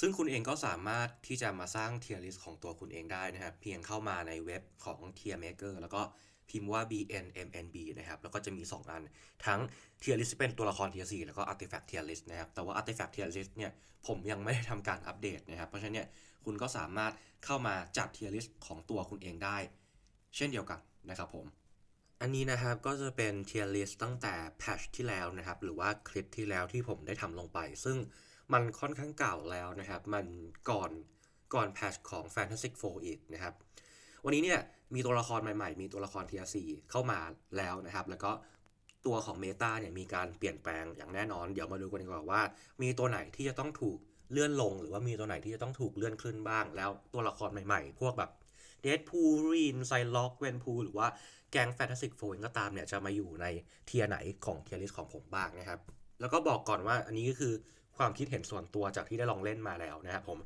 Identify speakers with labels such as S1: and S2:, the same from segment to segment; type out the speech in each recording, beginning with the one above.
S1: ซึ่งคุณเองก็สามารถที่จะมาสร้าง tier list ของตัวคุณเองได้นะครับ เพียงเข้ามาในเว็บของ tier maker แล้วก็พิมพ์ว่า bnmnb นะครับ แล้วก็จะมี 2 อัน ทั้ง tier list เป็นตัวละคร tier 4แล้วก็ artifact tier list นะครับ แต่ว่า artifact tier list เนี่ย ผมยังไม่ได้ทำการอัปเดตนะครับ เพราะฉะนั้นเนี่ย คุณก็สามารถเข้ามาจัด tier list ของตัวคุณเองได้ เช่นเดียวกันนะครับผม อันนี้นะครับก็จะเป็น tier list ตั้งแต่ patch ที่แล้วนะครับ หรือว่าคลิปที่แล้วที่ผมได้ทำลงไป ซึ่ง มันค่อนข้างเก่าแล้วนะครับ มันก่อนก่อน patch ของ Fantastic Four อีกนะครับ วันนี้เนี่ยมีตัวละครใหม่ๆ มีตัวละคร tier 4เข้ามาแล้วนะครับ แล้วก็ตัวของ Meta เนี่ยมีการเปลี่ยนแปลงอย่างแน่นอน เดี๋ยวมาดูกันดีกว่าว่า มีตัวไหนที่จะต้องถูกเลื่อนลง หรือว่ามีตัวไหนที่จะต้องถูกเลื่อนขึ้นบ้าง แล้วตัวละครใหม่ๆ พวกแบบเดดพูลรีนไซล็อกเวนพูหรือว่าแกงแฟนตาซีโฟนก็ตามเนี่ยจะมาอยู่ในเทียร์ไหนของเทียร์ลิสของผมบ้างนะครับ แล้วก็บอกก่อนว่าอันนี้ก็คือ ความคิดเห็นส่วนตัวจากที่ได้ลองเล่นมาแล้วนะครับผม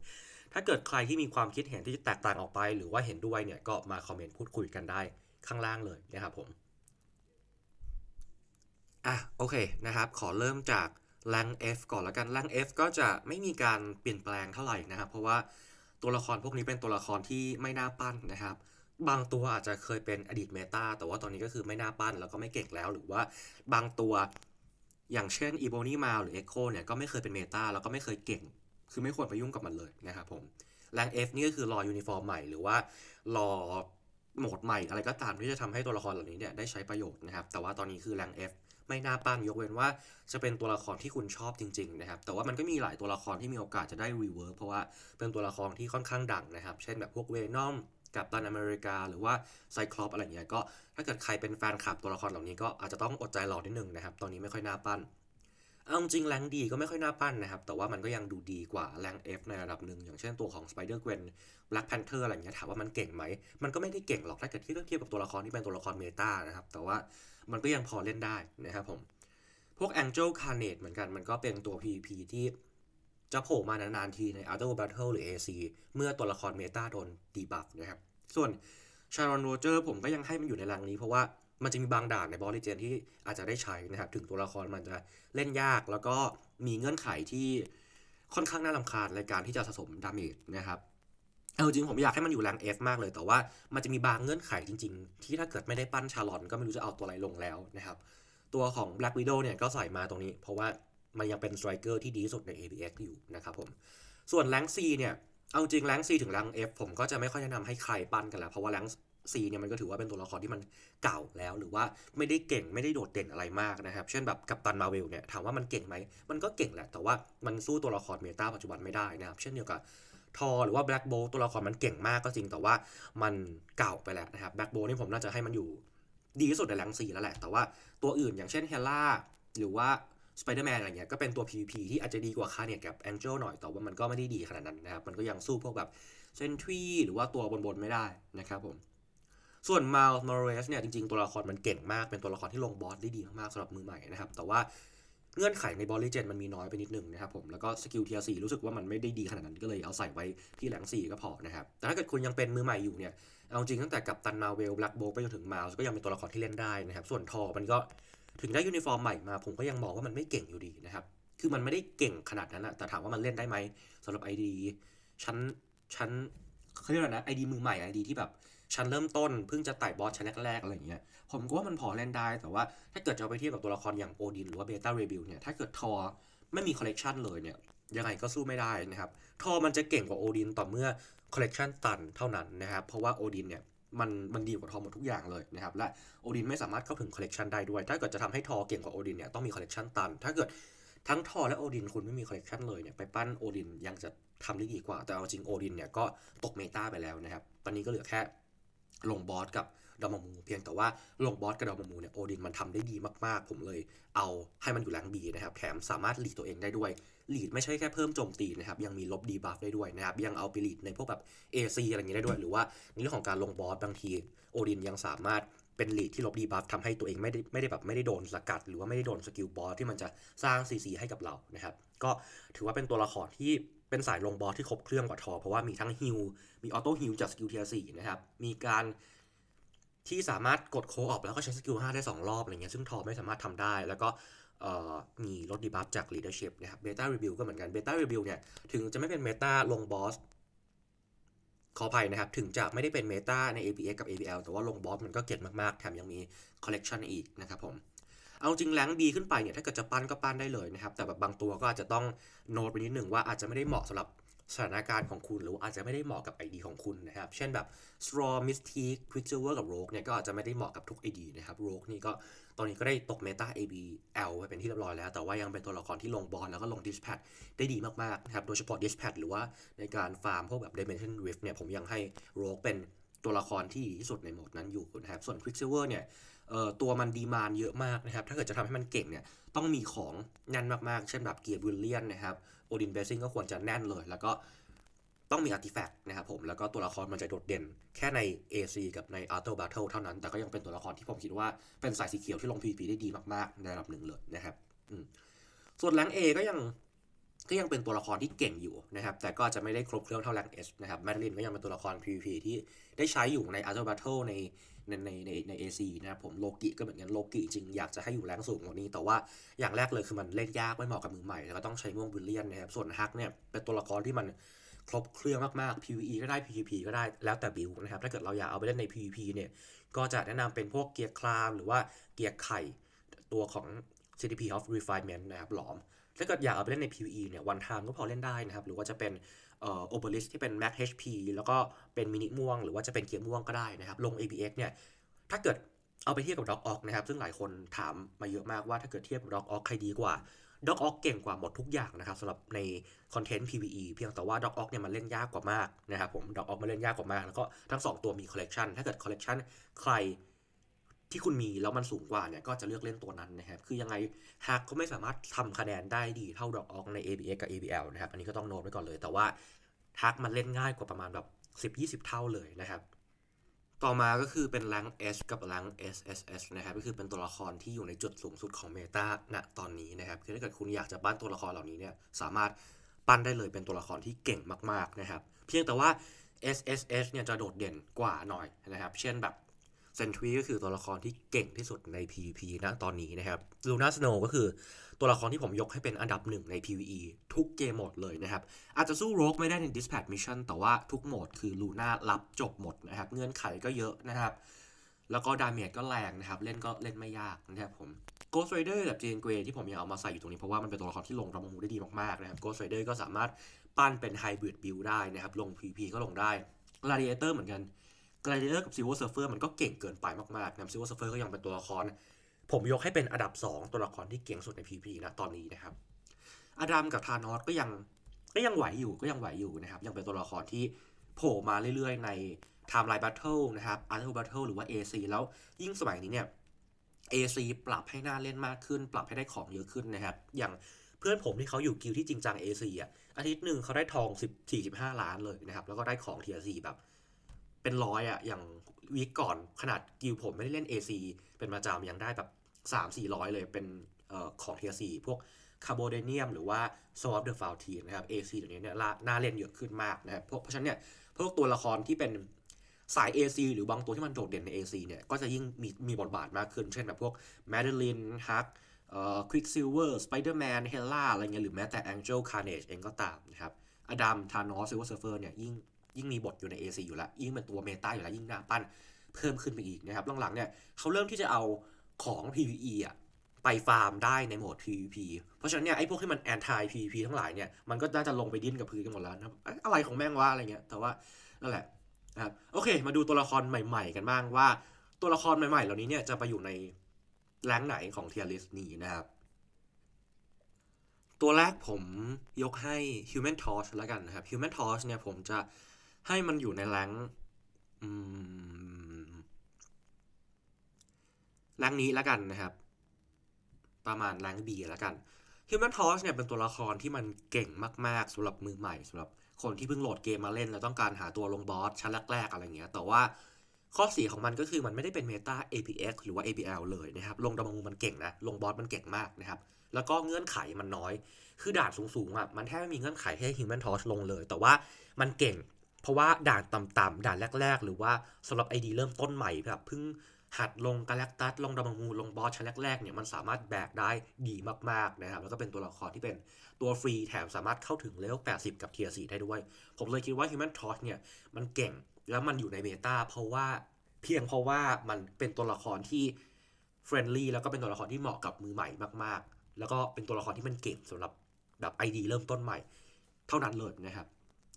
S1: ถ้าเกิดใครที่มีความคิดเห็นที่แตกต่างออกไป หรือว่าเห็นด้วยเนี่ยก็มาคอมเมนต์พูดคุยกันได้ข้างล่างเลยนะครับผม อะโอเคนะครับ ขอเริ่มจาก rank F ก่อนล้วกัน rank F ก็จะไม่มีการเปลี่ยนแปลงเท่าไหร่นะครับ เพราะว่าตัวละครพวกนี้เป็นตัวละครที่ไม่น่าปั้นนะครับ บางตัวอาจจะเคยเป็นอดีตเมตาแต่ว่าตอนนี้ก็คือไม่น่าปั้นแล้วก็ไม่เก่งแล้ว หรือว่าบางตัว อย่างเช่นอีโบนี่มาหรือเอ็กโคเนี่ยก็ไม่เคยเป็นเมตาแล้วก็ไม่เคยเก่ง คือไม่ควรไปยุ่งกับมันเลยนะครับผม rank F นี่ก็คือรอยูนิฟอร์มใหม่หรือว่ารอโหมดใหม่อะไรก็ตามที่จะทำให้ตัวละครเหล่านี้เนี่ยได้ใช้ประโยชน์นะครับ แต่ว่าตอนนี้คือ rank F ไม่น่าปั้นยกเว้นว่าจะเป็นตัวละครที่คุณชอบจริงๆนะครับ แต่ว่ามันก็มีหลายตัวละครที่มีโอกาสจะได้รีเวิร์เพราะว่าเป็นตัวละครที่ค่อนข้างดังนะครับ เช่นแบบพวกเวนอม กับตันอเมริกา หรือว่าไซคลอปอะไรเงี้ยก็ถ้าเกิดใครเป็นแฟนคลับตัวละครเหล่านี้ก็อาจจะต้องอดใจรอนิดนึงนะครับ ตอนนี้ไม่ค่อยน่าปั้นเอาจริงแรงดีก็ไม่ค่อยน่าปั้นนะครับ แต่ว่ามันก็ยังดูดีกว่าแรง F ในระดับหนึ่ง อย่างเช่นตัวของ Spider Gwen Black Panther อะไรเงี้ยถามว่ามันเก่งไหม มันก็ไม่ได้เก่งหรอกถ้าเกิดเทียบเทียบกับตัวละครที่เป็นตัวละครเมตานะครับ แต่ว่ามันก็ยังพอเล่นได้นะครับผม พวก Angel Carnage เหมือนกันมันก็เป็นตัว PVP ที่ จะโผล่มานานๆทีใน Other Battle หรือ AC เมื่อตัวละครเมตาโดนดีบัฟนะครับ ส่วน Sharon Roger ผมก็ยังให้มันอยู่ในรังนี้เพราะว่ามันจะมีบางด่านในบอลลีเจนที่อาจจะได้ใช้นะครับ ถึงตัวละครมันจะเล่นยากแล้วก็มีเงื่อนไขที่ค่อนข้างน่ารำคาญในการที่จะสะสมดาเมจนะครับเอาจริงผมอยากให้มันอยู่แรง F มากเลย แต่ว่ามันจะมีบางเงื่อนไขจริง ๆ ที่ถ้าเกิดไม่ได้ปั้นชาลอนก็ไม่รู้จะเอาตัวอะไรลงแล้วนะครับ ตัวของ Black Widow เนี่ยก็ใส่มาตรงนี้ เพราะว่า มันยังเป็นสไตรเกอร์ที่ดีที่สุดใน ABX อยู่นะครับผม ส่วนแรง C เนี่ย เอาจริงแรง C ถึงแรง F ผมก็จะไม่ค่อยแนะนำให้ใครปั้นกันแล้ว เพราะว่าแรง C เนี่ยมันก็ถือว่าเป็นตัวละครที่มันเก่าแล้ว หรือว่าไม่ได้เก่งไม่ได้โดดเด่นอะไรมากนะครับ เช่นแบบกัปตันมาเวลเนี่ยถามว่ามันเก่งไหม มันก็เก่งแหละ แต่ว่ามันสู้ตัวละครเมตาปัจจุบันไม่ได้นะครับ เช่นเดียวกับทอหรือว่าแบล็กโบตัวละครมันเก่งมากก็จริงแต่ว่ามันเก่าไปแล้วนะครับแบล็กโบนี่ผมน่าจะให้มันอยู่ดีที่สุดในแรง4แล้วแหละ แต่ว่าตัวอื่นอย่างเช่นเฮล่าหรือว่า สไปเดอร์แมนอะไรเงี้ยก็เป็นตัว PVP ที่อาจจะดีกว่าคาเนี่ยกับแองเจิลหน่อยแต่ว่ามันก็ไม่ได้ดีขนาดนั้นนะครับ มันก็ยังสู้พวกแบบเซนทรีหรือว่าตัวบนๆไม่ได้นะครับผมส่วนมาลมอร์เรสเนี่ยจริงๆ ตัวละครมันเก่งมาก เป็นตัวละครที่ลงบอสได้ดีมากๆสำหรับมือใหม่นะครับ แต่ว่าเงื่อนไขในบอลลีเจนมันมีน้อยไปนิดนึงนะครับผมแล้วก็สกิลเทียร์สรู้สึกว่ามันไม่ได้ดีขนาดนั้นก็เลยเอาใส่ไว้ที่แหลงสี่ก็พอนะครับ แต่ถ้าเกิดคุณยังเป็นมือใหม่อยู่เนี่ยเอาจริงตั้งแต่กับตันมาเวลแบล็กโบไปจนถึงมาลก็ยังเป็นตัวละครที่เล่นได้นะครับ ส่วนทอมันก็ ถึงได้ยูนิฟอร์มใหม่มา ผมก็ยังมองว่ามันไม่เก่งอยู่ดีนะครับ คือมันไม่ได้เก่งขนาดนั้นอะแต่ถามว่ามันเล่นได้ไหมสำหรับไอดีชั้นชั้นเขาเรียกอะไรนะไอดีมือใหม่ไอดีที่แบบชั้นเริ่มต้นเพิ่งจะไต่บอสชั้นแรกๆอะไรอย่างเงี้ยผมก็ว่ามันพอเล่นได้ แต่ว่าถ้าเกิดจะเอาไปเทียบกับตัวละครอย่างโอดินหรือว่าเบต้าเรบิวเนี่ยถ้าเกิดทอไม่มีคอลเลกชันเลยเนี่ยยังไงก็สู้ไม่ได้นะครับ ทอมันจะเก่งกว่าโอดินต่อเมื่อคอลเลกชันตันเท่านั้นนะครับ เพราะว่าโอดินเนี่ย มันมันดีกว่าทอหมดทุกอย่างเลยนะครับและโอดินไม่สามารถเข้าถึงคอลเลกชันได้ด้วย ถ้าเกิดจะทำให้ทอเก่งกว่าโอดินเนี่ยต้องมีคอลเลกชันตัน ถ้าเกิดทั้งทอและโอดินคุณไม่มีคอลเลกชันเลยเนี่ยไปปั้นโอดินยังจะทำได้ดีกว่า แต่เอาจริงโอดินเนี่ยก็ตกเมตาไปแล้วนะครับ ตอนนี้ก็เหลือแค่ลงบอสกับดอมมูเพียงแต่ว่าลงบอสกับดอมมูเนี่ยโอดินมันทำได้ดีมากๆ ผมเลยเอาให้มันอยู่แรงบีนะครับแถมสามารถลีดตัวเองได้ด้วย ลีดไม่ใช่แค่เพิ่มโจมตีนะครับ ยังมีลบดีบัฟได้ด้วยนะครับ ยังเอาไปลีดในพวกแบบ AC อะไรอย่างเงี้ยได้ด้วย หรือว่าในเรื่องของการลงบอสบางที โอดินยังสามารถเป็นลีดที่ลบดีบัฟทำให้ตัวเองไม่ได้ไม่ได้แบบไม่ได้โดนสกัด หรือว่าไม่ได้โดนสกิลบอสที่มันจะสร้าง CC ให้กับเรานะครับ ก็ถือว่าเป็นตัวละครที่เป็นสายลงบอสที่ครบเครื่องกว่าทอ เพราะว่ามีทั้งฮิลมีออโต้ฮิลจากสกิลเทียร์สี่นะครับ มีการที่สามารถกดโคออฟแล้วก็ใช้สกิล5ได้ 2 รอบอะไรเงี้ยซึ่งทอไม่สามารถทำได้ แล้วก็ มีลดดีบัฟจาก leadership นะครับ beta review ก็เหมือนกัน beta review เนี่ย ถึงจะไม่เป็นเมตาลงบอสขออภัยนะครับ ถึงจะไม่ได้เป็นเมตาใน APX กับ APL แต่ว่าลงบอสมันก็เก่งมากๆ แถมยังมี collection อีกนะครับผม เอาจริงแรงบีขึ้นไปเนี่ย ถ้าเกิดจะปั้นก็ปั้นได้เลยนะครับ แต่แบบบางตัวก็อาจจะต้องโน้ตไปนิดหนึ่งว่าอาจจะไม่ได้เหมาะสำหรับสถานการณ์ของคุณหรืออาจจะไม่ได้เหมาะกับ ID ของคุณนะครับ เช่นแบบ Straw Mystique Quicksilver กับ Rogue เนี่ยก็อาจจะไม่ได้เหมาะกับทุก ID นะครับ Rogue นี่ก็ อนนี้ก็ได้ตกเมตา ABL ไปเป็นที่เรียบร้อยแล้ว แต่ว่ายังเป็นตัวละครที่ลงบอลแล้วก็ลง Dispatch ได้ดีมากๆนะครับ โดยเฉพาะ Dispatch หรือว่าในการฟาร์มพวกแบบ Dimension Rift เนี่ย ผมยังให้ Rogue เป็นตัวละครที่ดีที่สุดในโหมดนั้นอยู่นะครับ ส่วน Quicksilver เนี่ยเอ่อตัวมันดีมานเยอะมากนะครับ ถ้าเกิดจะทำให้มันเก่งเนี่ย ต้องมีของแน่นมากๆ เช่นแบบเกียร์บิลเลียนนะครับ โอดินเบสซิงก็ควรจะแน่นเลย แล้วก็ ต้องมีอาร์ติแฟกต์นะครับผม แล้วก็ตัวละครมันจะโดดเด่น แค่ใน AC กับใน Auto Battle เท่านั้น แต่ก็ยังเป็นตัวละครที่ผมคิดว่าเป็นสายสีเขียวที่ลง PVP ได้ดีมากๆ ในระดับหนึ่งเลยนะครับส่วนแรง A ก็ยังก็ยังเป็นตัวละครที่เก่งอยู่นะครับ แต่ก็จะไม่ได้ครบเครื่องเท่าแรง S นะครับแมดลินก็ยังเป็นตัวละคร PVP ที่ได้ใช้อยู่ใน Auto Battle ในในในในใน AC นะครับผมโลกิก็เหมือนกันโลกิจริงอยากจะให้อยู่แรงสูงกว่านี้ แต่ว่าอย่างแรกเลยคือมันเล่นยากไม่เหมาะกับมือใหม่ แล้วก็ต้องใช้ม่วงบิลเลียนนะครับส่วนฮักเนี่ยเป็นตัวละครที่มัน ครบเครื่องมากๆ PVE ก็ได้ PVP ก็ได้แล้วแต่บิลนะครับ ถ้าเกิดเราอยากเอาไปเล่นใน PVP เนี่ย ก็จะแนะนำเป็นพวกเกียร์คลามหรือว่าเกียร์ไข่ตัวของ CDP of Refinement นะครับหลอม ถ้าเกิดอยากเอาไปเล่นใน PVE เนี่ยวัน time ก็พอเล่นได้นะครับ หรือว่าจะเป็นเอ่อ Obelisk ที่เป็น Max HP แล้วก็เป็นมินิม่วง หรือว่าจะเป็นเกียร์ม่วงก็ได้นะครับ ลง APX เนี่ย ถ้าเกิดเอาไปเทียบกับ Dog Ock นะครับ ซึ่งหลายคนถามมาเยอะมากว่าถ้าเกิดเทียบกับ Dog Ock ใครดีกว่า Dog Ock เก่งกว่าหมดทุกอย่างนะครับสำหรับในคอนเทนต์ PVE เพียงแต่ว่า Dog Ock เนี่ยมันเล่นยากกว่ามากนะครับผม Dog Ock มันเล่นยากกว่ามาก แล้วก็ทั้งสองตัวมี collection ถ้าเกิด collection ใครที่คุณมีแล้วมันสูงกว่าเนี่ยก็จะเลือกเล่นตัวนั้นนะครับ คือยังไงฮักก็ไม่สามารถทำคะแนนได้ดีเท่าดอกออกใน ABX กับ ABL นะครับ อันนี้ก็ต้องโน้ตไว้ก่อนเลย แต่ว่าฮักมันเล่นง่ายกว่าประมาณแบบ 10-20 เท่าเลยนะครับ ต่อมาก็คือเป็นแรง S กับแรง SSS นะครับก็คือเป็นตัวละครที่อยู่ในจุดสูงสุดของเมตาณตอนนี้นะครับคือถ้าเกิดคุณอยากจะปั้นตัวละครเหล่านี้เนี่ยสามารถปั้นได้เลยเป็นตัวละครที่เก่งมากๆนะครับ เพียงแต่ว่า SSS เนี่ยจะโดดเด่นกว่าหน่อยนะครับ เช่นแบบ เซนทรีก็คือตัวละครที่เก่งที่สุดใน PVP นะตอนนี้นะครับลูน่าสโนก็คือตัวละครที่ผมยกให้เป็นอันดับหนึ่งใน PVE ทุกเกมโหมดเลยนะครับ อาจจะสู้โรกไม่ได้ใน Dispatch Mission แต่ว่าทุกโหมดคือลูน่ารับจบหมดนะครับ เงื่อนไขก็เยอะนะครับ แล้วก็ดาเมจก็แรงนะครับ เล่นก็เล่นไม่ยากนะครับผม Ghost Rider กับ Jane Grey ที่ผมยังเอามาใส่อยู่ตรงนี้เพราะว่ามันเป็นตัวละครที่ลงรำมูได้ดีมากๆนะครับ Ghost Rider ก็สามารถปั้นเป็นไฮบริดบิลได้นะครับลง PVP ก็ลงได้ Gladiator เหมือนกัน Gladiator กับ Silver Surfer มันก็เก่งเกินไปมากๆนะ Silver Surfer ก็ยังเป็นตัวละคร ผมยกให้เป็นอันดับ 2 ตัวละครที่เก่งสุดใน PVP นะตอนนี้นะครับอดัมกับธานอสก็ยังก็ยังไหวอยู่ก็ยังไหวอยู่นะครับยังเป็นตัวละครที่โผล่มาเรื่อยๆ ใน Timeline Battle นะครับ Arthur Battle หรือว่า AC แล้วยิ่งสมัยนี้เนี่ย AC ปรับให้น่าเล่นมากขึ้น ปรับให้ได้ของเยอะขึ้นนะครับ อย่างเพื่อนผมที่เขาอยู่กิลที่จริงจัง AC อะอาทิตย์หนึ่งเขาได้ทอง 10 45 ล้านเลยนะครับ แล้วก็ได้ของ Tier 4แบบ เป็นร้อยอะอย่างวีคก่อนขนาดกิลผมไม่ได้เล่น AC เป็นประจำยังได้แบบ 3 4 0 0 เลยเป็นออของเทียสีพวกคาร์โบเดเนียมหรือว่า s w a p the f o u n t a i n นะครับ AC เดี๋ยวนี้เนี่ยล่าน่าเล่นเยอะขึ้นมากนะครับเพราะเพราะฉะนั้นเนี่ยพวกตัวละครที่เป็นสาย AC หรือบางตัวที่มันโดดเด่นใน AC เนี่ยก็จะยิ่งมีมีบทบาทมากขึ้น เช่นแบบพวก Madeline Huck เอ่อ Quicksilver Spider-Man Hela อะไรเงี้ยหรือแม้แต่ Angel Carnage เองก็ตามนะครับอดัมทานอสซิลเวอร์เซฟเฟอร์เนี่ยยิ่ง ยิ่งมีบทอยู่ใน AC อยู่แล้วยิ่งเป็นตัวเมตาอยู่แล้วยิ่งหน้าปั้นเพิ่มขึ้นไปอีกนะครับหลังๆเนี่ยเขาเริ่มที่จะเอาของ PVE อะไปฟาร์มได้ในโหมด PVP เพราะฉะนั้นเนี่ยไอ้พวกที่มัน anti PVP ทั้งหลายเนี่ยมันก็น่าจะลงไปดิ้นกับพื้นกันหมดแล้วนะอะไรของแม่งวะอะไรเงี้ยแต่ว่านั่นแหละนะครับโอเค มาดูตัวละครใหม่ๆ กันบ้างว่า ตัวละครใหม่ๆ เหล่านี้เนี่ยจะไปอยู่ในแรงไหนของ tier list นี้นะครับ ตัวแรกผมยกให้ Human Torch แล้วกันนะครับ Human Torch เนี่ยผมจะ ให้มันอยู่ในแรงแรงนี้แล้วกันนะครับ ประมาณแรงค์ B แล้วกัน Human Torch เนี่ยเป็นตัวละครที่มันเก่งมาก ๆสำหรับมือใหม่สำหรับคนที่เพิ่งโหลดเกมมาเล่น แล้วต้องการหาตัวลงบอสชั้นแรก ๆ อะไรเงี้ย แต่ว่าข้อเสียของมันก็คือมันไม่ได้เป็นเมตา APX หรือว่า APL เลยนะครับ ลงดามงูมันเก่งนะ ลงบอสมันเก่งมากนะครับ แล้วก็เงื่อนไขมันน้อย คือด่านสูงๆอะ มันแทบไม่มีเงื่อนไขให้ Human Torch ลงเลย แต่ว่ามันเก่ง เพราะว่าด่านต่ำๆด่านแรก ๆ หรือว่าสำหรับ ID เริ่มต้นใหม่แบบเพิ่งหัดลงกาแล็กตัสลงดามามูลงบอสชั้นแรกๆเนี่ยมันสามารถแบกได้ดีมากๆนะครับแล้วก็เป็นตัวละครที่เป็นตัวฟรีแถมสามารถเข้าถึงเลเวล80 กับเทียร์4ได้ด้วย ผมเลยคิดว่า Human Torch เนี่ยมันเก่งแล้วมันอยู่ในเมตาเพราะว่าเพียงเพราะว่ามันเป็นตัวละครที่เฟรนลี่แล้วก็เป็นตัวละครที่เหมาะกับมือใหม่มากๆ แล้วก็เป็นตัวละครที่มันเก่งสำหรับแบบไอดีเริ่มต้นใหม่ เท่านั้นเลยนะครับ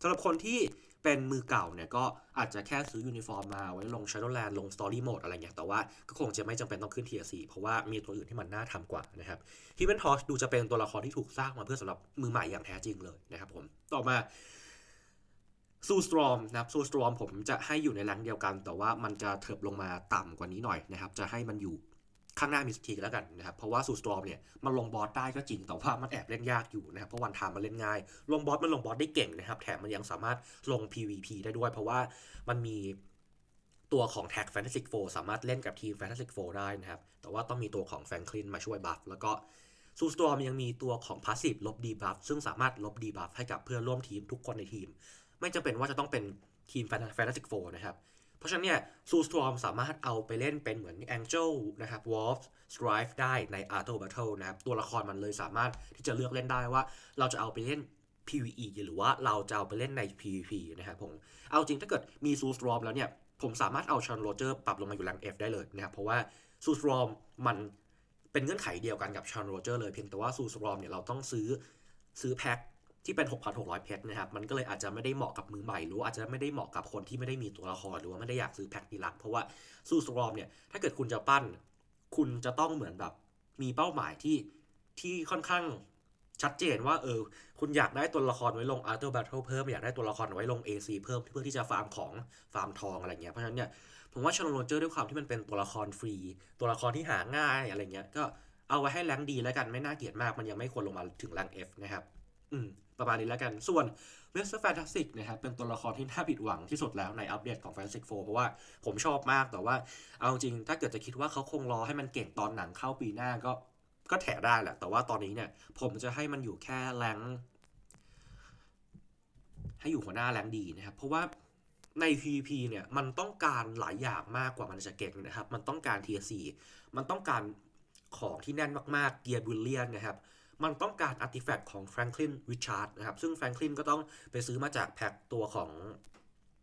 S1: สำหรับคนที่ เป็นมือเก่าเนี่ยก็อาจจะแค่ซื้อยูนิฟอร์มมาไว้ลง Shadowland ลง Story Mode อะไรเงี้ยแต่ว่าก็คงจะไม่จำเป็นต้องขึ้น Tier 4เพราะว่ามีตัวอื่นที่มันน่าทำกว่านะครับ Human Torch ดูจะเป็นตัวละครที่ถูกสร้างมาเพื่อสำหรับมือใหม่อย่างแท้จริงเลยนะครับผมต่อมาซูสตรอมนะครับซูสตรอมผมจะให้อยู่ในแรงเดียวกัน แต่ว่ามันจะเถิบลงมาต่ำกว่านี้หน่อยนะครับ จะให้มันอยู่ ข้างหน้ามิสทีแล้วกันนะครับ เพราะว่าซูสตรอมเนี่ยมันลงบอสได้ก็จริง แต่ว่ามันแอบเล่นยากอยู่นะครับ เพราะวันทามมันเล่นง่าย ลงบอสมันลงบอสได้เก่งนะครับ แถมมันยังสามารถลง PVP ได้ด้วย เพราะว่ามันมีตัวของแท็ก Fantastic Four สามารถเล่นกับทีม Fantastic Four ได้นะครับ แต่ว่าต้องมีตัวของแฟรงคลินมาช่วยบัฟ แล้วก็ซูสตรอมยังมีตัวของพาสซีฟลบดีบัฟ ซึ่งสามารถลบดีบัฟให้กับเพื่อนร่วมทีมทุกคนในทีม ไม่จำเป็นว่าจะต้องเป็นทีมแฟนตาซิกโฟนะครับเราะฉะนั้นเนี่ยซูสตรอมสามารถเอาไปเล่นเป็นเหมือน Angel นะครับ Wolf Strife ได้ใน Art of Battle นะครับ ตัวละครมันเลยสามารถที่จะเลือกเล่นได้ว่า เราจะเอาไปเล่น PVE หรือว่าเราจะเอาไปเล่นใน PVP นะครับผม เอาจริงถ้าเกิดมีซูสตรอมแล้วเนี่ย ผมสามารถเอาชันโรเจอร์ปรับลงมาอยู่แรง F ได้เลยนะครับ เพราะว่าซูสตรอมมันเป็นเงื่อนไขเดียวกันกับชันโรเจอร์เลยเพียงแต่ว่าซูสตรอมเนี่ยเราต้องซื้อซื้อแพ็ค ที่เป็น 6,600 เพชรนะครับ มันก็เลยอาจจะไม่ได้เหมาะกับมือใหม่ หรืออาจจะไม่ได้เหมาะกับคนที่ไม่ได้มีตัวละคร หรือว่าไม่ได้อยากซื้อแพ็คนี้ละเพราะว่าซูสตรอมเนี่ย ถ้าเกิดคุณจะปั้น คุณจะต้องเหมือนแบบมีเป้าหมายที่ที่ค่อนข้างชัดเจนว่าเออ คุณอยากได้ตัวละครไว้ลง Art of Battle เพิ่ม อยากได้ตัวละครไว้ลง AC เพิ่มเพื่อที่จะฟาร์มของฟาร์มทองอะไรเงี้ย เพราะฉะนั้นเนี่ย ผมว่าชอนโรเจอร์ด้วยความที่มันเป็นตัวละครฟรี ตัวละครที่หาง่ายอะไรเงี้ย ก็เอาไว้ให้แรงดีแล้วกัน ไม่น่าเกลียดมาก มันยังไม่ควรลงมาถึงแรง F นะครับ อืม ประมาณนี้แล้วกัน ส่วนเวสต์แฟนตาซิกนะครับเป็นตัวละครที่น่าผิดหวังที่สุดแล้วในอัปเดตของ Fantastic Four เพราะว่าผมชอบมากแต่ว่าเอาจริง ถ้าเกิดจะคิดว่าเขาคงรอให้มันเก่งตอนหนังเข้าปีหน้าก็ก็แถได้แหละ แต่ว่าตอนนี้เนี่ย ผมจะให้มันอยู่แค่แรงให้อยู่หัวหน้าแรงดีนะครับ เพราะว่าใน PVP เนี่ยมันต้องการหลายอย่างมากกว่ามันจะเก่งนะครับ มันต้องการ Tier 4มันต้องการของที่แน่นมากๆ เกียร์บิลเลียนนะครับ มันต้องการอาร์ติแฟกต์ของแฟรงคลินริชาร์ดนะครับ ซึ่งแฟรงคลินก็ต้องไปซื้อมาจากแพ็คตัวของ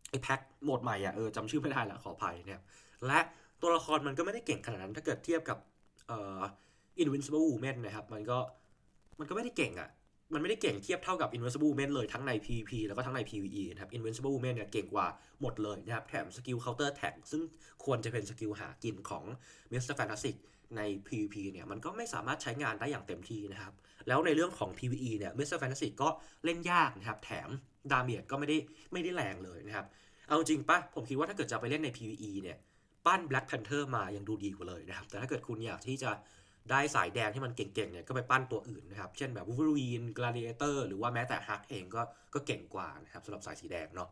S1: ไอแพ็คโหมดใหม่อะเออจำชื่อไม่ได้ละขออภัยนะครับและตัวละครมันก็ไม่ได้เก่งขนาดนั้น ถ้าเกิดเทียบกับเอ่อ Invincible Woman นะครับ มันก็มันก็ไม่ได้เก่งอะ มันไม่ได้เก่งเทียบเท่ากับ Invincible Woman เลยทั้งใน PVP แล้วก็ทั้งใน PVE นะครับ Invincible Woman เนี่ยเก่งกว่าหมดเลยนะครับ แถมสกิล Counter Attack ซึ่งควรจะเป็นสกิลหากินของ Mr. Fantastic ใน PVP เนี่ยมันก็ไม่สามารถใช้งานได้อย่างเต็มที่นะครับ แล้วในเรื่องของ PVE เนี่ย Mr. Fantastic ก็เล่นยากนะครับ แถมดาเมจก็ไม่ได้ไม่ได้แรงเลยนะครับ เอาจริงปะผมคิดว่าถ้าเกิดจะไปเล่นใน PVE เนี่ยปั้น Black Panther มายังดูดีกว่าเลยนะครับ แต่ถ้าเกิดคุณอยากที่จะได้สายแดงที่มันเก่งๆเนี่ยก็ไปปั้นตัวอื่นนะครับ เช่นแบบ Wolverine Gladiator หรือว่าแม้แต่ Hulk เองก็ก็เก่งกว่านะครับสำหรับสายสีแดงเนาะ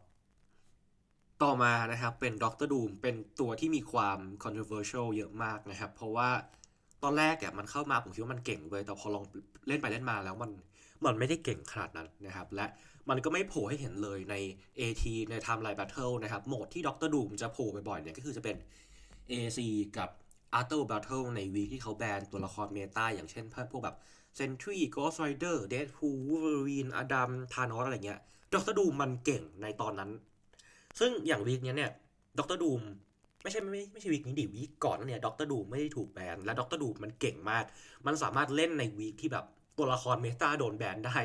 S1: ต่อมานะครับเป็นด็อกเตอร์ดูมเป็นตัวที่มีความ controversial เยอะมากนะครับ เพราะว่าตอนแรกเนี่ยมันเข้ามาผมคิดว่ามันเก่งเลยแต่พอลองเล่นไปเล่นมาแล้วมันมันไม่ได้เก่งขนาดนั้นนะครับ และมันก็ไม่โผล่ให้เห็นเลยใน AT ใน Timeline Battle นะครับ โหมดที่ด็อกเตอร์ดูมจะโผล่บ่อยๆเนี่ยก็คือจะเป็น AC กับ After Battle ในวีที่เขาแบนตัวละครเมตาอย่างเช่นพวกแบบ Sentry Ghost Rider Deadpool Wolverine Adam Thanos อะไรเงี้ยด็อกเตอร์ดูมมันเก่งในตอนนั้น ซึ่งอย่างวีคเนี้ยเนี่ยด็อกเตอร์ดูมไม่ใช่ไม่ไม่ใช่วีคนี้ดิวีคก่อนนั่นเนี่ยด็อกเตอร์ดูมไม่ได้ถูกแบนและด็อกเตอร์ดูมมันเก่งมาก มันสามารถเล่นในวีคที่แบบตัวละครเมตาโดนแบนได้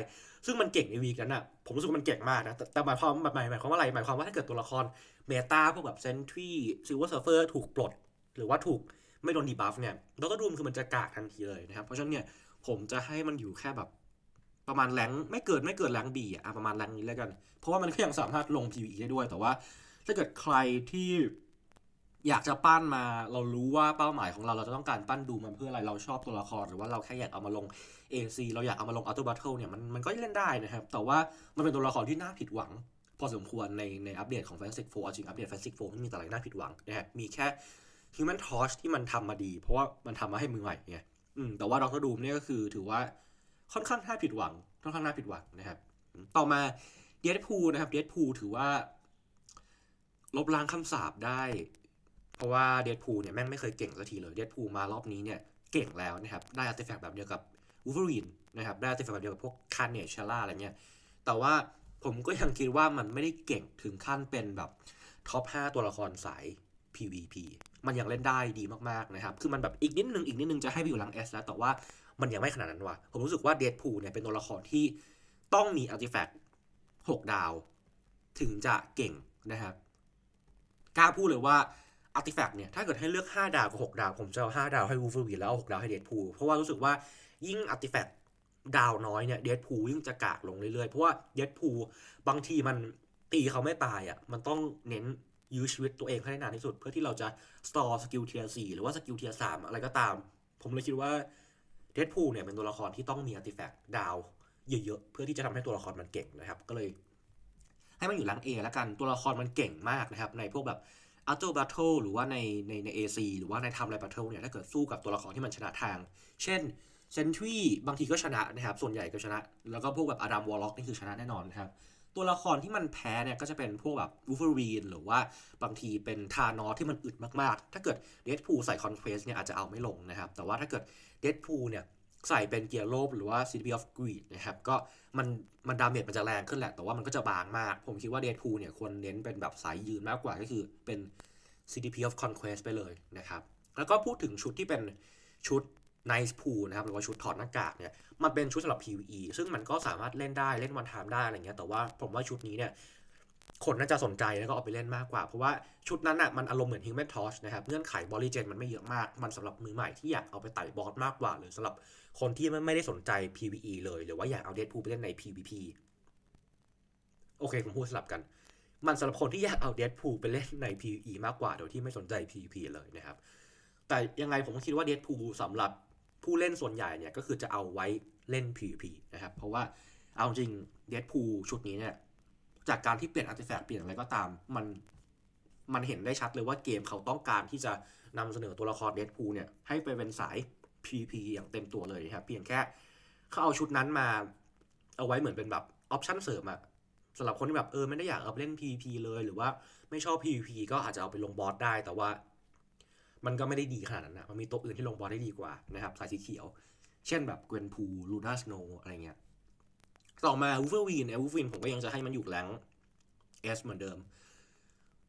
S1: ซึ่งมันเก่งในวีคนั้นอะผมรู้สึกว่ามันเก่งมากนะแต่หมายความหมายหมายความว่าอะไรหมายความว่าถ้าเกิดตัวละครเมตาพวกแบบเซนทรีซิลเวอร์เซิร์ฟเฟอร์ถูกปลด หรือว่าถูกไม่โดนดีบัฟเนี่ยด็อกเตอร์ดูมคือมันจะกากทันทีเลยนะครับเพราะฉะนั้นเนี่ยผมจะให้มันอยู่แค่แบบ ประมาณแรงไม่เกิดไม่เกิดแรงบีอะประมาณแรงนี้แล้วกัน เพราะว่ามันก็ยังสามารถลง PVE ได้ด้วยแต่ว่า ถ้าเกิดใครที่อยากจะปั้นมาเรารู้ว่าเป้าหมายของเราเราจะต้องการปั้นดูมันเพื่ออะไรเราชอบตัวละครหรือว่าเราแค่อยากเอามาลง AC เราอยากเอามาลง Auto Battle เนี่ยมันมันก็เล่นได้นะครับ แต่ว่ามันเป็นตัวละครที่น่าผิดหวัง พอสมควรในในอัปเดตของ Fantastic 4จริงอัปเดต Fantastic 4ไม่มีแต่อะไรน่าผิดหวังนะครับมีแค่ Human Torch ที่มันทำมาดี เพราะว่ามันทำมาให้มือใหม่ไงอืมแต่ว่า Doctor Doom เนี่ยก็คือถือว่า ค่อนข้างน่าผิดหวัง ค่อนข้างน่าผิดหวังนะครับ ต่อมา Deadpool นะครับ Deadpool ถือว่า ลบล้างคำสาปได้ เพราะว่าเด p พูเนี่ยแม่งไม่เคยเก่งสักทีเลยเด p พูมารอบนี้เนี่ยเก่งแล้วนะครับ ได้อาร์ติแฟกต์แบบเดียวกับวูฟเวอรีนนะครับได้อาร์ติแฟกต์แบบเดียวกับพวกคาร์เนชล่าอะไรเงี้ยแต่ว่าผมก็ยังคิดว่ามันไม่ได้เก่งถึงขั้นเป็นแบบท็อป 5 ตัวละครสาย PVP มันยังเล่นได้ดีมาก ๆ นะครับ คือมันแบบอีกนิดนึง อีกนิดนึงจะให้ไปอยู่หลัง S แล้ว แต่ว่า มันยังไม่ขนาดนั้นว่ะ ผมรู้สึกว่าเด p พูเนี่ยเป็นตัวละครที่ต้องมีอาร์ติแฟกต์6ดาว ถึงจะเก่งนะครับกล้าพูดเลยว่าอาร์ติแฟกต์เนี่ยถ้าเกิดให้เลือก 5 ดาวกับ 6 ดาว ผมจะเอา 5 ดาวให้วูฟเฟอร์วีแล้วเอา6ดาวให้เด p พูเพราะว่ารู้สึกว่ายิ่งอาร์ติแฟกต์ดาวน้อยเนี่ยเด p พูยิ่งจะกากลงเรื่อยๆ เพราะว่าเด p พูบางทีมันตีเขาไม่ตายอะมันต้องเน้นยื้อชีวิตตัวเองให้ได้นานที่สุด เพื่อที่เราจะสตอร์สกิลเทียร์สี่หรือว่าสกิลเทียร์สามอะไรก็ตาม ผมเลยคิดว่า เด p พูเนี่ยเป็นตัวละครที่ต้องมีอาร์ติแฟกต์ดาวเยอะๆ เพื่อที่จะทำให้ตัวละครมันเก่งนะครับ ก็เลย ให้มันอยู่หลัง A แล้วกันตัวละครมันเก่งมากนะครับ ในพวกแบบอัลโตบัตเทิลหรือว่าในในใน AC หรือว่าในทำไรบัตเทิลเนี่ยถ้าเกิดสู้กับตัวละครที่มันชนะทาง เช่นเซนทรีบางทีก็ชนะนะครับ ส่วนใหญ่ก็ชนะ แล้วก็พวกแบบอดัมวอลล็อกนี่คือชนะแน่นอนนะครับ ตัวละครที่มันแพ้เนี่ยก็จะเป็นพวกแบบวูฟเฟอรีนหรือว่าบางทีเป็นทานอสที่มันอึดมากๆ ถ้าเกิดเดดพูใส่คอนเฟสเนี่ยอาจจะเอาไม่ลงนะครับ แต่ว่าถ้าเกิดเดดพูเนี่ยใส่เป็นเกียร์โลบหรือว่า CDP of Greed นะครับก็มันมันดาเมจมันจะแรงขึ้นแหละ แต่ว่ามันก็จะบางมาก ผมคิดว่าเด p พูเนี่ยควรเน้นเป็นแบบสายยืนมากกว่าก็คือเป็น CDP of Conquest ไปเลยนะครับ แล้วก็พูดถึงชุดที่เป็นชุด Nice Pool นะครับหรือว่าชุดถอดหน้ากากเนี่ยมันเป็นชุดสำหรับ PVE ซึ่งมันก็สามารถเล่นได้เล่นวันไทม์ได้อะไรเงี้ยแต่ว่าผมว่าชุดนี้เนี่ยคนน่าจะสนใจแล้วก็เอาไปเล่นมากกว่า เพราะว่าชุดนั้นอะมันอารมณ์เหมือน Human Torch นะครับเงื่อนไขบอลลีเจนมันไม่เยอะมาก มันสำหรับมือใหม่ที่อยากเอาไปไต่บอสมากกว่า หรือสำหรับคนที่ไม่ได้สนใจ PVE เลยหรือว่าอยากเอาเด p พูไปเล่นใน PVP โอเคผมพูดสลับกัน มันสำหรับคนที่อยากเอาเด p พูไปเล่นใน PVE มากกว่าโดยที่ไม่สนใจ PVP เลยนะครับแต่ยังไงผมก็คิดว่าเด p พูสำหรับ ผู้เล่นส่วนใหญ่เนี่ยก็คือจะเอาไว้เล่น PVP นะครับ เพราะว่าเอาจริงเด p พูชุดนี้เนี่ยจากการที่เปลี่ยนอาร์ติแฟกต์เปลี่ยนอะไรก็ตาม มันมันเห็นได้ชัดเลยว่าเกมเขาต้องการที่จะนำเสนอตัวละครเด p พูเนี่ยให้ไปเป็นสาย PVP อย่างเต็มตัวเลยครับเพียงแค่เขาเอาชุดนั้นมาเอาไว้เหมือนเป็นแบบออปชั่นเสริมอะสำหรับคนที่แบบเออไม่ได้อยากเอาไปเล่น PVP เลยหรือว่าไม่ชอบ PVP ก็อาจจะเอาไปลงบอสได้ แต่ว่า มันก็ไม่ได้ดีขนาดนั้นนะมันมีตัวอื่นที่ลงบอสได้ดีกว่านะครับสายสีเขียว เช่นแบบเกวนพูลูน่าสโนอะไรเงี้ยต่อมาวูฟเฟอร์วีนเนี่ยวูฟเฟอร์วีนผมก็ยังจะให้มันอยู่แรงเอสเหมือนเดิม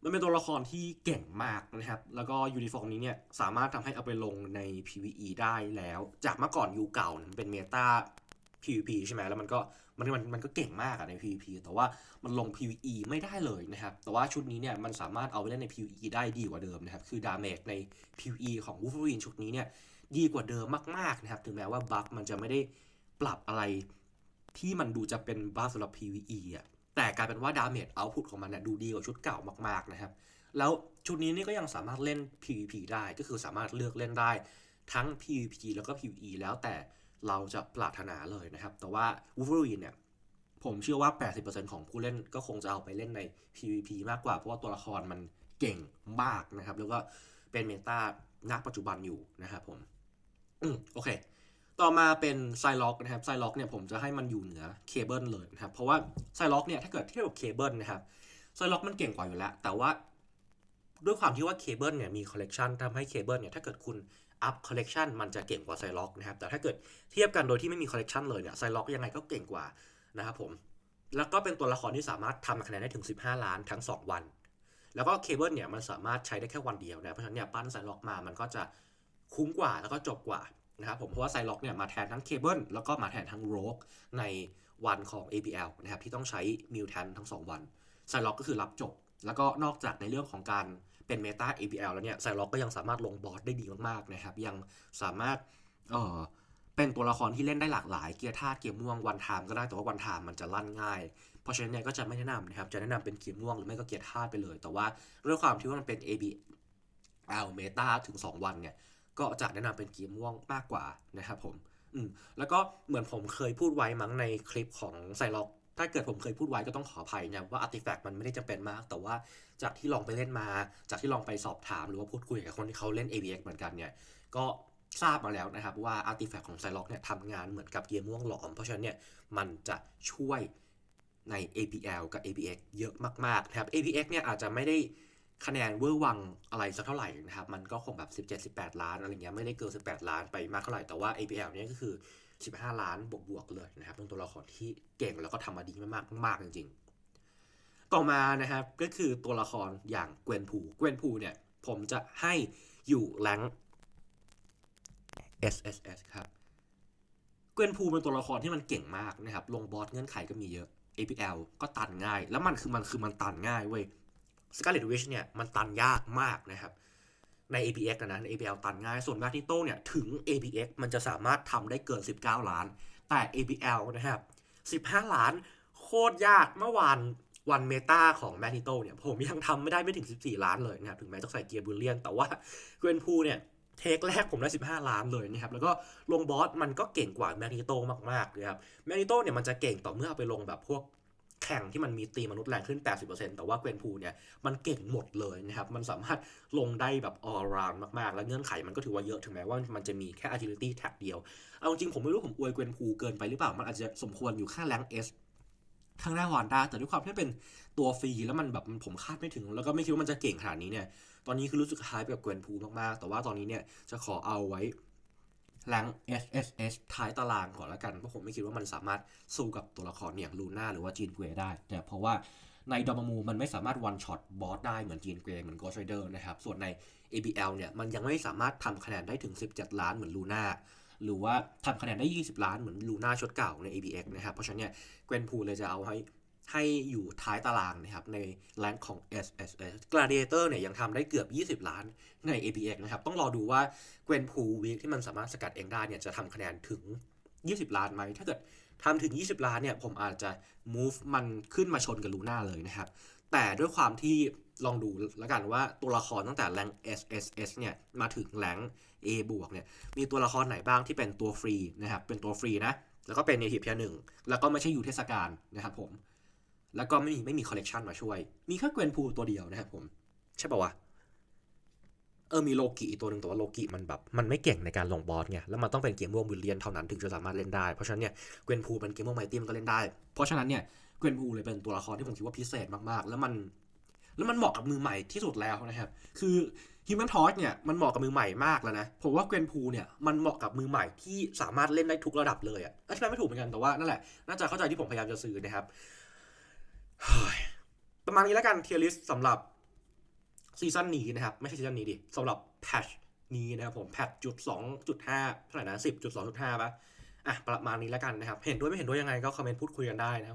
S1: มันเป็นตัวละครที่เก่งมากนะครับ แล้วก็ยูนิฟอร์มนี้เนี่ยสามารถทำให้เอาไปลงใน PVE ได้แล้ว จากเมื่อก่อนยูเก่ามันเป็นเมตา PVP ใช่ไหมแล้วมันก็ มันมันมันก็เก่งมากอะใน PVP แต่ว่ามันลง PVE ไม่ได้เลยนะครับ แต่ว่าชุดนี้เนี่ยมันสามารถเอาไปเล่นใน PVE ได้ดีกว่าเดิมนะครับ คือดาเมจใน PVE ของ Wolverine ชุดนี้เนี่ยดีกว่าเดิมมากๆนะครับ ถึงแม้ว่าบัฟมันจะไม่ได้ปรับอะไรที่มันดูจะเป็นบัฟสำหรับ PVE อะแต่กลายเป็นว่าดาเมจเอาพุตของมันเนี่ยดูดีกว่าชุดเก่ามากๆนะครับ แล้วชุดนี้นี่ก็ยังสามารถเล่น PVP ได้ ก็คือสามารถเลือกเล่นได้ทั้ง PVP แล้วก็ PVE แล้วแต่ เราจะปรารถนาเลยนะครับ แต่ว่า Wolverine เนี่ยผมเชื่อว่า 80%ของผู้เล่นก็คงจะเอาไปเล่นใน PVP มากกว่า เพราะว่าตัวละครมันเก่งมากนะครับ แล้วก็เป็นเมตาณปัจจุบันอยู่นะครับผม อืมโอเค ต่อมาเป็นไซล็อกนะครับไซล็อกเนี่ยผมจะให้มันอยู่เหนือเคเบิลเลยนะครับ เพราะว่าไซล็อกเนี่ยถ้าเกิดเทียบกับเคเบิลนะครับไซล็อกมันเก่งกว่าอยู่แล้ว แต่ว่าด้วยความที่ว่าเคเบิลเนี่ยมีคอลเลกชันทำให้เคเบิลเนี่ยถ้าเกิดคุณ อัพคอลเลกชันมันจะเก่งกว่าไซล็อกนะครับ แต่ถ้าเกิดเทียบกันโดยที่ไม่มีคอลเลกชันเลยเนี่ยไซล็อกยังไงก็เก่งกว่านะครับผม แล้วก็เป็นตัวละครที่สามารถทำคะแนนได้ถึง 15 ล้านทั้ง 2 วัน แล้วก็เคเบิลเนี่ยมันสามารถใช้ได้แค่วันเดียวนะ เพราะฉะนั้นเนี่ยปั้นไซล็อกมามันก็จะคุ้มกว่าแล้วก็จบกว่านะครับผมเพราะว่าไซล็อกเนี่ยมาแทนทั้งเคเบิลแล้วก็มาแทนทั้งโรกในวันของ APL นะครับที่ต้องใช้มิวแทนทั้ง 2 วันไซล็อกก็คือรับจบ แล้วก็นอกจากในเรื่องของการ เป็นเมตา APL แล้วเนี่ยไซล็อกก็ยังสามารถลงบอสได้ดีมากๆนะครับ ยังสามารถเออเป็นตัวละครที่เล่นได้หลากหลายเกียร์ธาตุเกียร์ม่วงวันไทม์ก็ได้แต่ว่าวันไทม์มันจะลั่นง่าย เพราะฉะนั้นเนี่ยก็จะไม่แนะนำนะครับจะแนะนำเป็นเกียร์ม่วงหรือไม่ก็เกียร์ธาตุไปเลย แต่ว่าด้วยความที่ว่ามันเป็น ABL เมตาถึง 2 วันเนี่ยก็จะแนะนำเป็นเกียร์ม่วงมากกว่านะครับผมอืมแล้วก็เหมือนผมเคยพูดไว้มั้งในคลิปของไซล็อก ถ้าเกิดผมเคยพูดไว้ก็ต้องขออภัยนะว่าอาร์ติแฟกต์มันไม่ได้จำเป็นมาก แต่ว่าจากที่ลองไปเล่นมา จากที่ลองไปสอบถามหรือว่าพูดคุยกับคนที่เขาเล่น ABX เหมือนกันเนี่ย ก็ทราบมาแล้วนะครับว่าอาร์ติแฟกต์ของไซล็อกเนี่ยทำงานเหมือนกับเกียร์ม่วงหลอม เพราะฉะนั้นเนี่ยมันจะช่วยใน APL กับ ABX เยอะมากๆนะครับ ABX เนี่ยอาจจะไม่ได้ คะแนนเวอร์วังอะไรสักเท่าไหร่นะครับ มันก็คงแบบ 17 18 ล้านอะไรเงี้ยไม่ได้เกิน 18 ล้านไปมากเท่าไหร่ แต่ว่า APL เนี่ยก็คือ 15 ล้านบวกๆเลยนะครับเป็นตัวละครที่เก่งแล้วก็ทำมาดีมากๆมากๆจริง ๆ ต่อมานะครับก็คือตัวละครอย่างเกวนพูเกวนพูเนี่ยผมจะให้อยู่แรง SSS ครับ เกวนพูเป็นตัวละครที่มันเก่งมากนะครับ ลงบอสเงื่อนไขก็มีเยอะ APL ก็ตันง่าย แล้วมันคือมันคือมันตันง่ายเว้ย Scarlet Witch เนี่ยมันตันยากมากนะครับ ใน APX นะนะใน APL ตันง่าย ส่วน m a g n e t o เนี่ยถึง APX มันจะสามารถทำได้เกิน 19 ล้าน แต่ APL นะครับ 15 ล้านโคตรยากเมื่อวานวันเมตาของ m a g n e t o เนี่ยผมยังทำไม่ได้ไม่ถึง 14 ล้านเลยนะครับถึงแม้ต้องใส่เกียร์บูเลียน แต่ว่าเกวนพูเนี่ยเทคแรกผมได้ 15 ล้านเลยนะครับ แล้วก็ลงบอสมันก็เก่งกว่าแมกนิโตมากๆนะครับแมกนิโตเนี่ยมันจะเก่งต่อเมื่อเอาไปลงแบบพวก แข่งที่มันมีตีมนุษย์แรงขึ้น 80%แต่ว่าเกวนพูเนี่ยมันเก่งหมดเลยนะครับ มันสามารถลงได้แบบ all around มากๆ แล้วเงื่อนไขมันก็ถือว่าเยอะถึงแม้ว่ามันจะมีแค่ agility แท็กเดียว เอาจริงผมไม่รู้ผมอวยเกวนพูเกินไปหรือเปล่า มันอาจจะสมควรอยู่แค่แรง S ข้างหน้าฮอนด้าแต่ด้วยความที่เป็นตัวฟรีแล้วมันแบบผมคาดไม่ถึง แล้วก็ไม่คิดว่ามันจะเก่งขนาดนี้เนี่ย ตอนนี้คือรู้สึกคล้ายกับเกวนพูมากๆ แต่ว่าตอนนี้เนี่ยจะขอเอาไว้ แรง SSS ท้ายตารางก่อนละกัน เพราะผมไม่คิดว่ามันสามารถสู้กับตัวละครอย่างลูน่าหรือว่าจีนเกรได้ แต่เพราะว่าในดอมมูมันไม่สามารถวันช็อตบอสได้เหมือนจีนเกรเหมือนโกชไรเดอร์นะครับ ส่วนใน ABL เนี่ยมันยังไม่สามารถทำคะแนนได้ถึง 17 ล้านเหมือนลูน่าหรือว่าทำคะแนนได้ 20 ล้านเหมือนลูน่าชุดเก่าใน ABX นะครับ เพราะฉะนั้นเนี่ยเกวนพูเลยจะเอาให้ ให้อยู่ท้ายตารางนะครับในแรงของ SSS Gladiator เนี่ยยังทำได้เกือบ 20 ล้านใน APX นะครับ ต้องรอดูว่าเกวนพูวีคที่มันสามารถสกัดเองได้เนี่ยจะทำคะแนนถึง 20 ล้านไหม ถ้าเกิดทำถึง 20 ล้านเนี่ยผมอาจจะ move มันขึ้นมาชนกับลูน่าเลยนะครับ แต่ด้วยความที่ลองดูแล้วกันว่าตัวละครตั้งแต่แรง SSS เนี่ยมาถึงแรง A บวกเนี่ยมีตัวละครไหนบ้างที่เป็นตัวฟรีนะครับเป็นตัวฟรีนะแล้วก็เป็น native เพียงหนึ่งแล้วก็ไม่ใช่อยู่เทศกาลนะครับผม แล้วก็ไม่มีไม่มีคอลเลกชันมาช่วย มีแค่เกวนพูตัวเดียวนะครับผม ใช่ป่าวะเออมีโลกิอีกตัวหนึ่งแต่ว่าโลกิมันแบบมันไม่เก่งในการลงบอสไงแล้วมันต้องเป็นเกมวงวิลเลียนเท่านั้นถึงจะสามารถเล่นได้ เพราะฉะนั้นเนี่ยเกวนพูเป็นเกมวงไมตี้มันก็เล่นได้ เพราะฉะนั้นเนี่ยเกวนพูเลยเป็นตัวละครที่ผมคิดว่าพิเศษมากๆ แล้วมันแล้วมันเหมาะกับมือใหม่ที่สุดแล้วนะครับ คือฮิมแมนทอสเนี่ยมันเหมาะกับมือใหม่มากแล้วนะผมว่าเกวนพูเนี่ยมันเหมาะกับมือใหม่ที่สามารถเล่นได้ทุกระดับเลยอะอธิบายไม่ถูกเหมือนกันแต่ว่านั่นแหละน่าจะเข้าใจที่ผมพยายามจะสื่อนะครับ ประมาณนี้แล้วกันเทียริสสำหรับซีซั่นนี้นะครับ ไม่ใช่ซีซั่นนี้ดิสำหรับแพทชนี้นะครับผมแพทจุดสองจุดห้าเท่าไหร่นะสิบจุดสองจุดห้าปะอะประมาณนี้แล้วกันนะครับ เห็นด้วยไม่เห็นด้วยยังไงก็คอมเมนต์พูดคุยกันได้นะครับผม